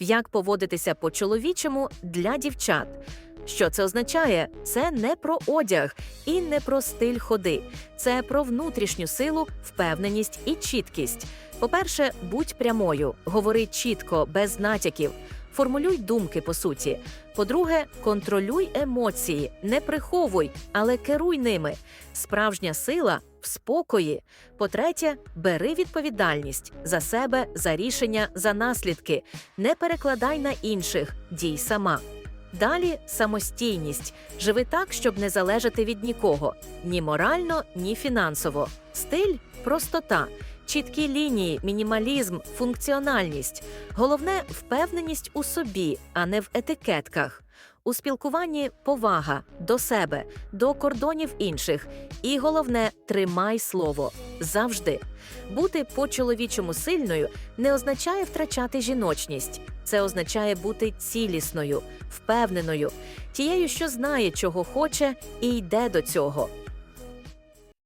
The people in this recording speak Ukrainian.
Як поводитися по-чоловічому для дівчат? Що це означає? Це не про одяг і не про стиль ходи. Це про внутрішню силу, впевненість і чіткість. По-перше, будь прямою, говори чітко, без натяків. Формулюй думки по суті. По-друге, контролюй емоції, не приховуй, але керуй ними. Справжня сила в спокої. По-третє, бери відповідальність за себе, за рішення, за наслідки. Не перекладай на інших, дій сама. Далі самостійність. Живи так, щоб не залежати від нікого ні морально, ні фінансово. Стиль простота, чіткі лінії, мінімалізм, функціональність. Головне впевненість у собі, а не в етикетках. У спілкуванні повага до себе, до кордонів інших. І головне, тримай слово завжди. Бути по-чоловічому сильною не означає втрачати жіночність. Це означає бути цілісною, впевненою, тією, що знає, чого хоче, і йде до цього.